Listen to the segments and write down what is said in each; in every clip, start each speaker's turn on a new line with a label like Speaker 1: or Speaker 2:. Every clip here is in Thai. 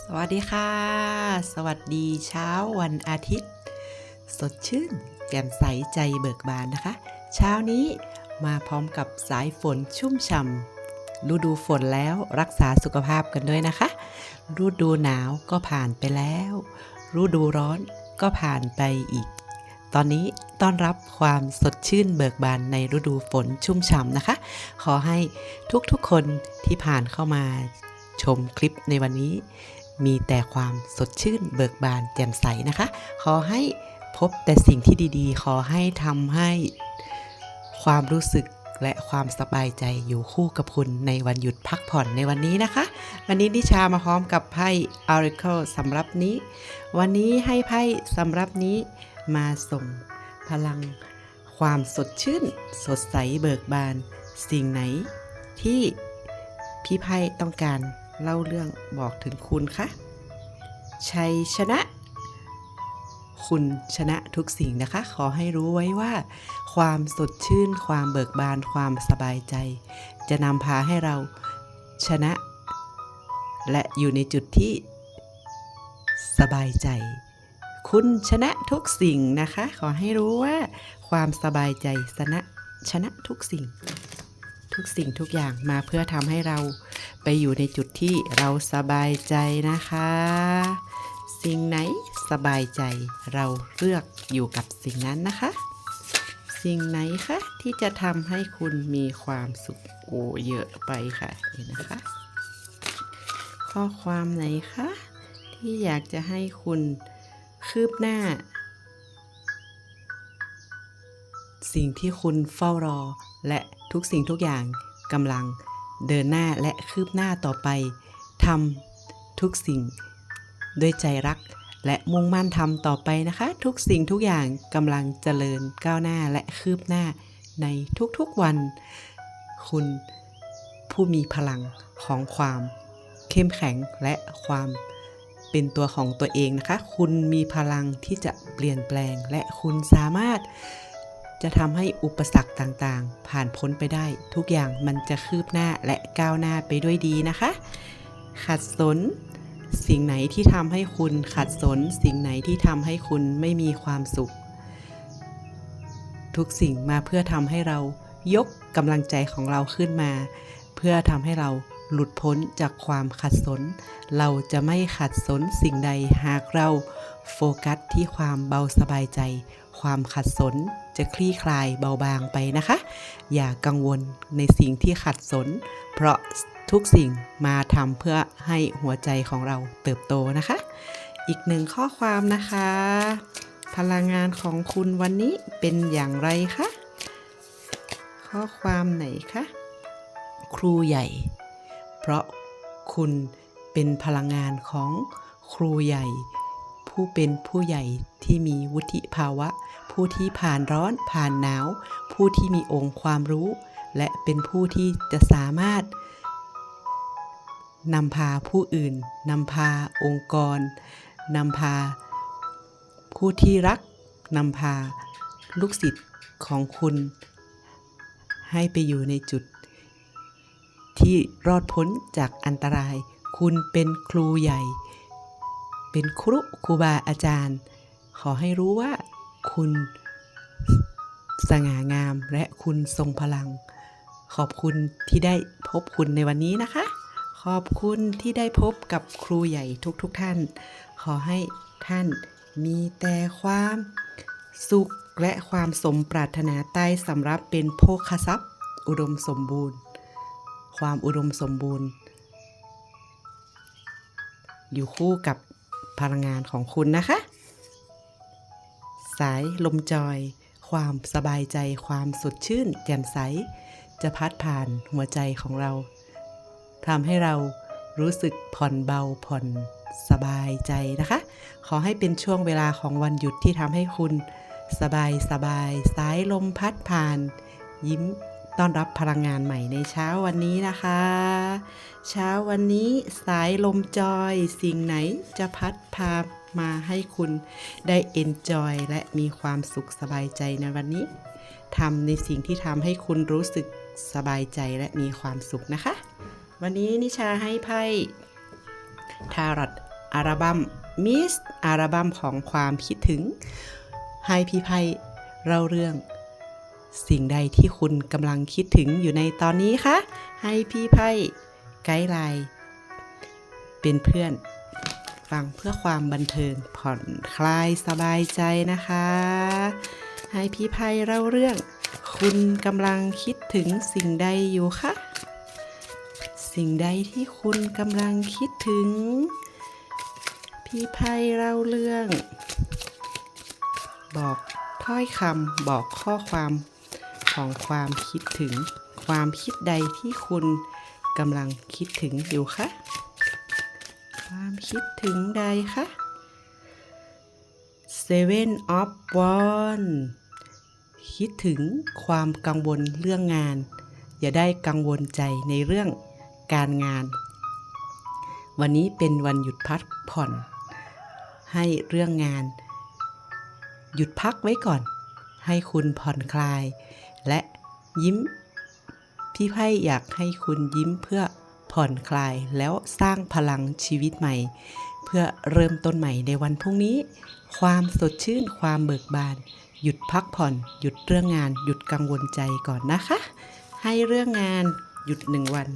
Speaker 1: สวัสดีค่ะ สวัสดีเช้าวันอาทิตย์ สดชื่นแจ่มใสใจเบิกบานนะคะ เช้านี้มาพร้อมกับสายฝนชุ่มฉ่ำฤดูฝนแล้วรักษาสุขภาพกันด้วยนะคะฤดูหนาวก็ผ่านไปแล้วฤดูร้อนก็ผ่านไปอีก ตอนนี้ต้อนรับความสดชื่นเบิกบานในฤดูฝนชุ่มฉ่ำนะคะ ขอให้ทุกๆคนที่ผ่านเข้ามาชมคลิปในวันนี้ มีแต่ความสดชื่นเบิกบานแจ่มใสนะคะ ขอให้พบแต่สิ่งที่ดีๆ ขอให้ทำให้ความรู้สึกและความสบายใจอยู่คู่กับคุณในวันหยุดพักผ่อนในวันนี้นะคะ วันนี้นิชามาพร้อมกับไพ่ Oracle สำหรับนี้ วันนี้ให้ไพ่สำหรับนี้มาส่งพลัง ความสดชื่น สดใสเบิกบาน สิ่งไหนที่พี่ไพ่ต้องการ เล่าเรื่องบอกถึงคุณคะชัยชนะ คุณชนะทุกสิ่งนะคะ ขอให้รู้ไว้ว่า ความสดชื่น ความเบิกบาน ความสบายใจ จะนำพาให้เราชนะ และอยู่ในจุดที่สบายใจ คุณชนะทุกสิ่งนะคะ ขอให้รู้ว่า ความสบายใจชนะชนะทุกสิ่ง ทุกสิ่งทุกอย่างมาเพื่อทำให้เราไปอยู่ในจุดที่เราสบายใจนะคะ สิ่งไหนสบายใจเราเลือกอยู่กับสิ่งนั้นนะคะ สิ่งไหนคะที่จะทำให้คุณมีความสุขโอ้เยอะไปค่ะนี่นะคะ ข้อความไหนคะที่อยากจะให้คุณคืบหน้า สิ่งที่คุณเฝ้ารอ และทุกสิ่งทุกอย่างกำลังเดินหน้าและคืบหน้าต่อไปทำทุกสิ่งด้วยใจรัก และมุ่งมั่นทำต่อไปนะคะ ทุกสิ่งทุกอย่างกำลังเจริญก้าวหน้าและคืบหน้าในทุกๆวัน คุณผู้มีพลังของความ เข้มแข็งและความเป็นตัวของตัวเองนะคะ คุณมีพลังที่จะเปลี่ยนแปลงและคุณสามารถ จะทำให้อุปสรรคต่างๆ ผ่านพ้นไปได้ ทุกอย่างมันจะคืบหน้าและก้าวหน้าไปด้วยดีนะคะ ขัดสน สิ่งไหนที่ทำให้คุณขัดสน สิ่งไหนที่ทำให้คุณไม่มีความสุข ทุกสิ่งมาเพื่อทำให้เรายกกำลังใจของเราขึ้นมา เพื่อทำให้เรา หลุดพ้นจากความขัดสน เราจะไม่ขัดสนสิ่งใดหากเราโฟกัสที่ความเบาสบายใจ ความขัดสนจะคลี่คลายเบาบางไปนะคะ อย่ากังวลในสิ่งที่ขัดสน เพราะทุกสิ่งมาทำเพื่อให้หัวใจของเราเติบโตนะคะ อีกหนึ่งข้อความนะคะ พลังงานของคุณวันนี้เป็นอย่างไรคะ ข้อความไหนคะ ครูใหญ่ เพราะคุณเป็นพลังงานของครูใหญ่ ผู้เป็นผู้ใหญ่ที่มีวุฒิภาวะ ผู้ที่ผ่านร้อนผ่านหนาว ผู้ที่มีองค์ความรู้ และเป็นผู้ที่จะสามารถนำพาผู้อื่นนำพาองค์กรนำพา ผู้ที่รักนำพาลูกศิษย์ของคุณ ให้ไปอยู่ในจุด ที่รอดพ้นจากอันตราย คุณเป็นครูใหญ่ เป็นครูครูบาอาจารย์ ขอให้รู้ว่าคุณสง่างามและคุณทรงพลัง ขอบคุณที่ได้พบคุณในวันนี้นะคะ ขอบคุณที่ได้พบกับครูใหญ่ทุกๆทท่าน ขอให้ท่านมีแต่ความสุขและความสมปรารถนาใต้สำรับเป็นโภคทรัพย์ อุดมสมบูรณ์ ความอุดมสมบูรณ์ อยู่คู่กับพลังงานของคุณนะคะ สายลมจอย ความสบายใจความสดชื่น แจ่มใส จะพัดผ่านหัวใจของเราทำให้เรารู้สึกผ่อนเบาผ่อนสบายใจนะคะ ขอให้เป็นช่วงเวลาของวันหยุดที่ทำให้คุณ สบายสบายสายลมพัดผ่าน ยิ้ม ต้อนรับพลังงานใหม่ในเช้าวันนี้นะคะ เช้าวันนี้สายลมจอยสิ่งไหนจะพัดพามาให้คุณได้เอนจอยและมีความสุขสบายใจในวันนี้ทำในสิ่งที่ทำให้คุณรู้สึกสบายใจและมีความสุขนะคะ วันนี้นิชาให้ไพ่ทารัตอัลบั้มมิสอัลบั้มของความคิดถึง ให้พี่ไพ่เล่าเรื่อง สิ่งใดที่คุณกำลังคิดถึงอยู่ในตอนนี้คะ ให้พี่ไพ่ไกด์ไลน์เป็นเพื่อน ฟังเพื่อความบันเทิงผ่อนคลายสบายใจนะคะ ให้พี่ไพ่เล่าเรื่อง คุณกำลังคิดถึงสิ่งใดอยู่คะ สิ่งใดที่คุณกำลังคิดถึง พี่ไพ่เล่าเรื่อง บอกถ้อยคำบอกข้อความ ของความคิดถึง ความคิดใดที่คุณกำลังคิดถึงอยู่คะ ความคิดถึงใดคะ Seven of Wands คิดถึงความกังวลเรื่องงาน อย่าได้กังวลใจในเรื่องการงาน วันนี้เป็นวันหยุดพักผ่อน ให้เรื่องงาน หยุดพักไว้ก่อน ให้คุณผ่อนคลาย และยิ้ม พี่ไพ่อยากให้คุณยิ้มเพื่อผ่อนคลายแล้วสร้างพลังชีวิตใหม่ เพื่อเริ่มต้นใหม่ในวันพรุ่งนี้ ความสดชื่นความเบิกบาน หยุดพักผ่อน หยุดเรื่องงาน หยุดกังวลใจก่อนนะคะ ให้เรื่องงานหยุดหนึ่งวัน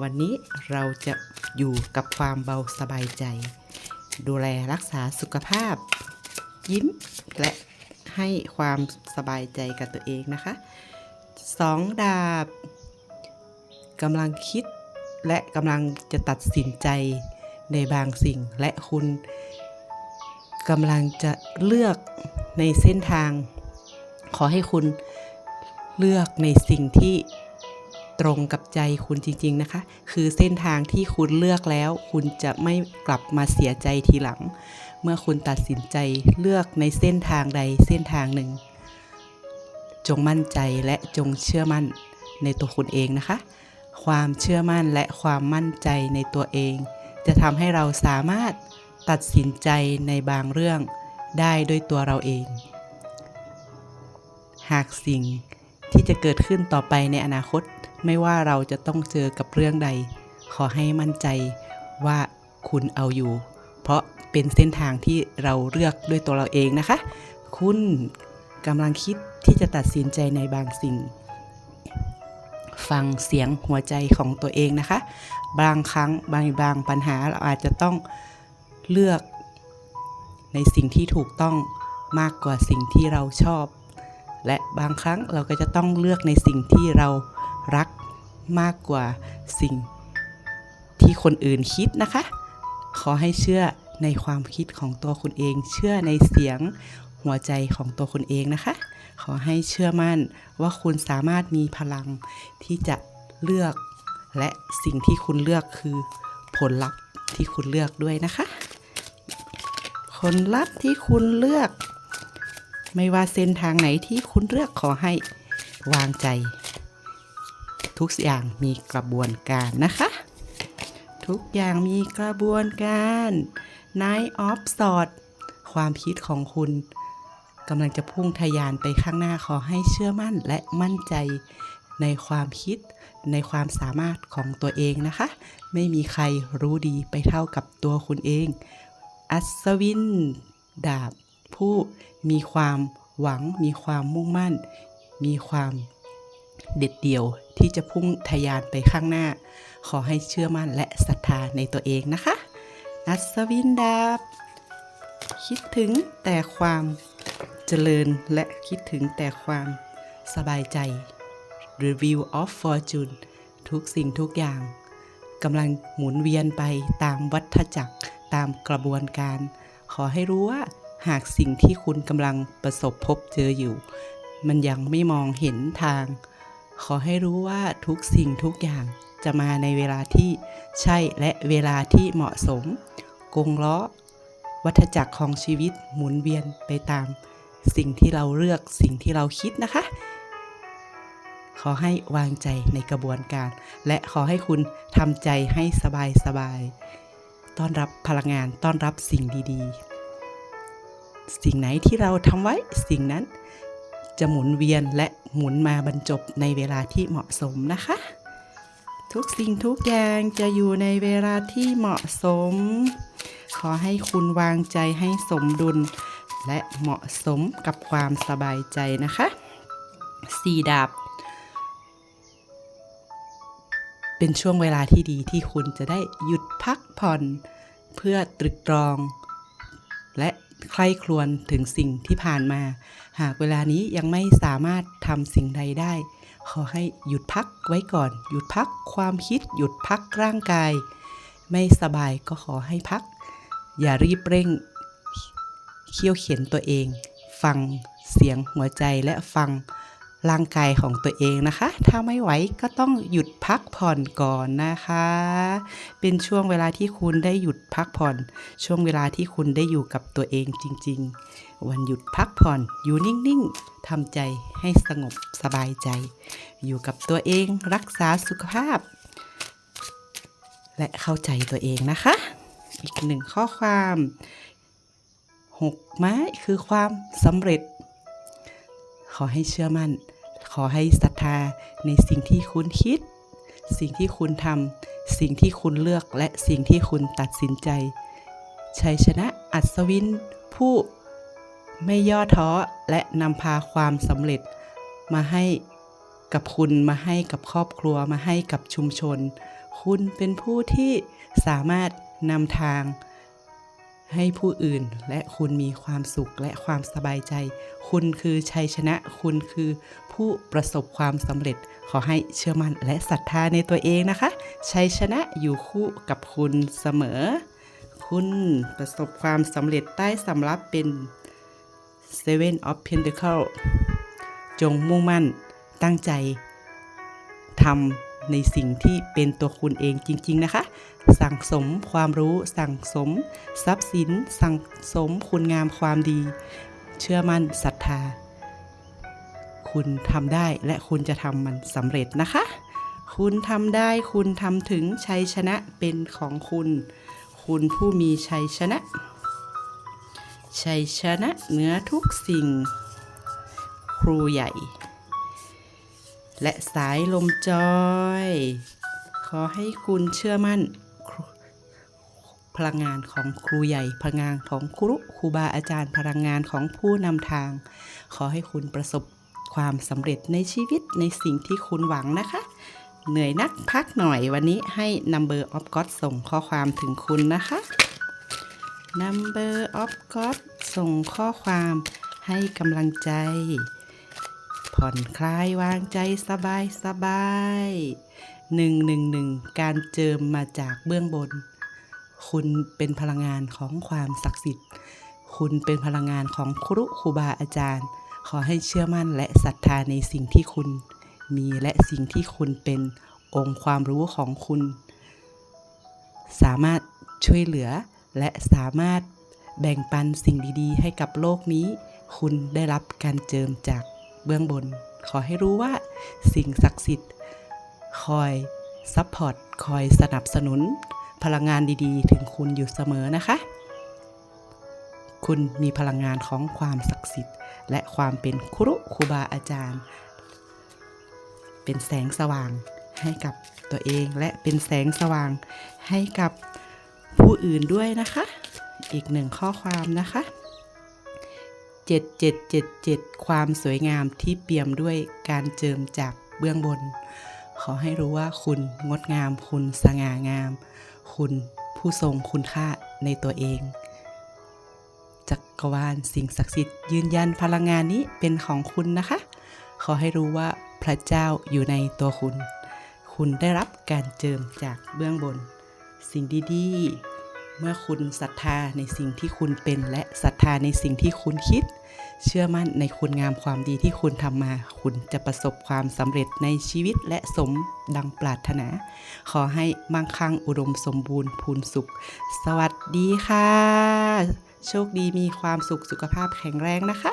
Speaker 1: วันนี้เราจะอยู่กับความเบาสบายใจ ดูแลรักษาสุขภาพ ยิ้มและ ให้ความสบายใจกับตัวเองนะคะสองดาบกำลังคิดและกำลังจะตัดสินใจในบางสิ่ง และคุณกำลังจะเลือกในเส้นทาง ขอให้คุณเลือกในสิ่งที่ตรงกับใจคุณจริง ๆนะคะ คือเส้นทางที่คุณเลือกแล้ว คุณจะไม่กลับมาเสียใจทีหลัง เมื่อคุณตัดสินใจเลือกในเส้นทางใดเส้นทางหนึ่ง จงมั่นใจและจงเชื่อมั่นในตัวคุณเองนะคะ ความเชื่อมั่นและความมั่นใจในตัวเอง จะทำให้เราสามารถตัดสินใจในบางเรื่องได้ด้วยตัวเราเอง หากสิ่งที่จะเกิดขึ้นต่อไปในอนาคต ไม่ว่าเราจะต้องเจอกับเรื่องใด ขอให้มั่นใจว่าคุณเอาอยู่ เพราะ เป็นเส้นทางที่เราเลือกด้วยตัวเราเองนะคะ คุณกำลังคิดที่จะตัดสินใจในบางสิ่ง ฟังเสียงหัวใจของตัวเองนะคะ บางครั้งบางบางปัญหาเราอาจจะต้องเลือกในสิ่งที่ถูกต้องมากกว่าสิ่งที่เราชอบ และบางครั้งเราก็จะต้องเลือกในสิ่งที่เรารักมากกว่าสิ่งที่คนอื่นคิดนะคะ ขอให้เชื่อ ในความคิดของตัวคุณเอง เชื่อในเสียงหัวใจของตัวคุณเองนะคะ ขอให้เชื่อมั่นว่าคุณสามารถมีพลังที่จะเลือก และสิ่งที่คุณเลือกคือผลลัพธ์ที่คุณเลือกด้วยนะคะ ผลลัพธ์ที่คุณเลือก ไม่ว่าเส้นทางไหนที่คุณเลือกขอให้วางใจ ทุกอย่างมีกระบวนการนะคะ ทุกอย่างมีกระบวนการ Nine of Swords ความคิดของคุณกำลังจะพุ่งทะยานไปข้างหน้าขอให้เชื่อมั่นและมั่นใจในความคิดในความสามารถของตัวเองนะคะ ไม่มีใครรู้ดีไปเท่ากับตัวคุณเอง อัศวิน ดาบ ผู้มีความหวัง มีความมุ่งมั่น มีความเด็ดเดี่ยวที่จะพุ่งทะยานไปข้างหน้า ขอให้เชื่อมั่นและศรัทธาในตัวเองนะคะ อัศวินดาบ คิดถึงแต่ความเจริญและคิดถึงแต่ความสบายใจ Review of Fortune ทุกสิ่งทุกอย่างกำลังหมุนเวียนไปตามวัฏจักรตามกระบวนการ ขอให้รู้ว่าหากสิ่งที่คุณกำลังประสบพบเจออยู่ มันยังไม่มองเห็นทาง ขอให้รู้ว่าทุกสิ่งทุกอย่างจะมาในเวลาที่ ใช่และเวลาที่เหมาะสม กงล้อ วัฏจักรของชีวิตหมุนเวียนไปตาม สิ่งที่เราเลือกสิ่งที่เราคิดนะคะ ขอให้วางใจในกระบวนการ และขอให้คุณทำใจให้สบายสบายต้อนรับพลังงานต้อนรับสิ่งดีๆ สิ่งไหนที่เราทำไว้สิ่งนั้นจะหมุนเวียนและหมุนมาบรรจบในเวลาที่เหมาะสมนะคะ ทุกสิ่งทุกอย่างจะอยู่ในเวลาที่เหมาะสม ขอให้คุณวางใจให้สมดุล และเหมาะสมกับความสบายใจนะคะสี่ดาบ เป็นช่วงเวลาที่ดีที่คุณจะได้หยุดพักผ่อน เพื่อตรึกตรอง และใคร่ครวญถึงสิ่งที่ผ่านมา หากเวลานี้ยังไม่สามารถทำสิ่งใดได้ ขอให้หยุดพักไว้ก่อน หยุดพักความคิด หยุดพักร่างกาย ไม่สบายก็ขอให้พัก อย่ารีบเร่งเคี่ยวเข็นตัวเอง ฟังเสียงหัวใจและฟังร่างกายของตัวเองนะคะ ถ้าไม่ไหวก็ต้องหยุดพักผ่อนก่อนนะคะ เป็นช่วงเวลาที่คุณได้หยุดพักผ่อน ช่วงเวลาที่คุณได้อยู่กับตัวเองจริง ๆ วันหยุดพักผ่อน อยู่นิ่ง ๆ ทำใจให้สงบสบายใจ อยู่กับตัวเองรักษาสุขภาพ และเข้าใจตัวเองนะคะ อีกหนึ่งข้อความหกไม้คือความสำเร็จ ขอให้เชื่อมั่น ขอให้ศรัทธาในสิ่งที่คุณคิด สิ่งที่คุณทำสิ่งที่คุณเลือกและสิ่งที่คุณตัดสินใจ ชัยชนะอัศวินผู้ ไม่ย่อท้อและนำพาความสำเร็จ มาให้กับคุณมาให้กับครอบครัวมาให้กับชุมชน คุณเป็นผู้ที่สามารถนำทาง ให้ผู้อื่นและคุณมีความสุขและความสบายใจ คุณคือชัยชนะ คุณคือผู้ประสบความสำเร็จ ขอให้เชื่อมั่นและศรัทธาในตัวเองนะคะ ชัยชนะอยู่คู่กับคุณเสมอ คุณประสบความสำเร็จใต้สำรับเป็น Seven of Pentacles จงมุ่งมั่นตั้งใจทำในสิ่งที่เป็นตัวคุณเองจริง ๆ นะคะ สั่งสมความรู้ สั่งสม ทรัพย์สิน สั่งสมคุณงามความดี เชื่อมั่นศรัทธา คุณทำได้และคุณจะทำมันสำเร็จนะคะ คุณทำได้คุณทำถึงชัยชนะเป็นของคุณ คุณผู้มีชัยชนะ ชัยชนะเหนือทุกสิ่ง ครูใหญ่ และสายลมจอย ขอให้คุณเชื่อมั่น พลังงานของครูใหญ่ พลังงานของครูครูบาอาจารย์ พลังงานของผู้นำทาง ขอให้คุณประสบความสำเร็จในชีวิตในสิ่งที่คุณหวังนะคะ เหนื่อยนักพักหน่อยวันนี้ให้ Number of God ส่งข้อความถึงคุณนะคะ Number of God ส่งข้อความให้กำลังใจ ผ่อนคลายวางใจสบายสบายหนึ่งหนึ่งหนึ่งการเจิมมาจากเบื้องบน คุณเป็นพลังงานของความศักดิ์สิทธิ์ คุณเป็นพลังงานของครุครูบาอาจารย์ ขอให้เชื่อมั่นและศรัทธาในสิ่งที่คุณมีและสิ่งที่คุณเป็นองค์ความรู้ของคุณ สามารถช่วยเหลือ และสามารถแบ่งปันสิ่งดีๆ ให้กับโลกนี้ คุณได้รับการเจิมจากเบื้องบน ขอให้รู้ว่าสิ่งศักดิ์สิทธิ์ คอยซัพพอร์ต คอยสนับสนุน พลังงานดีๆ ถึงคุณอยู่เสมอนะคะ คุณมีพลังงานของความศักดิ์สิทธิ์ และความเป็นครุครูบาอาจารย์ เป็นแสงสว่างให้กับตัวเองและเป็นแสงสว่างให้กับ ผู้อื่นด้วยนะคะ อีกหนึ่งข้อความนะคะ 7777 ความสวยงามที่เปี่ยมด้วยการเจิมจากเบื้องบน ขอให้รู้ว่าคุณงดงาม คุณสง่างาม คุณผู้ทรงคุณค่าในตัวเองจักรวาลสิ่งศักดิ์สิทธิ์ยืนยันพลังงานนี้เป็นของคุณนะคะ ขอให้รู้ว่าพระเจ้าอยู่ในตัวคุณ คุณได้รับการเจิมจากเบื้องบน สิ่งดีๆ เมื่อคุณศรัทธาในสิ่งที่คุณเป็น และศรัทธาในสิ่งที่คุณคิด เชื่อมั่นในคุณงามความดีที่คุณทำมา คุณจะประสบความสำเร็จในชีวิตและสมดังปรารถนา ขอให้มั่งคั่งอุดมสมบูรณ์พูนสุข สวัสดีค่ะ โชคดีมีความสุขสุขภาพแข็งแรงนะคะ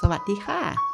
Speaker 1: สวัสดีค่ะ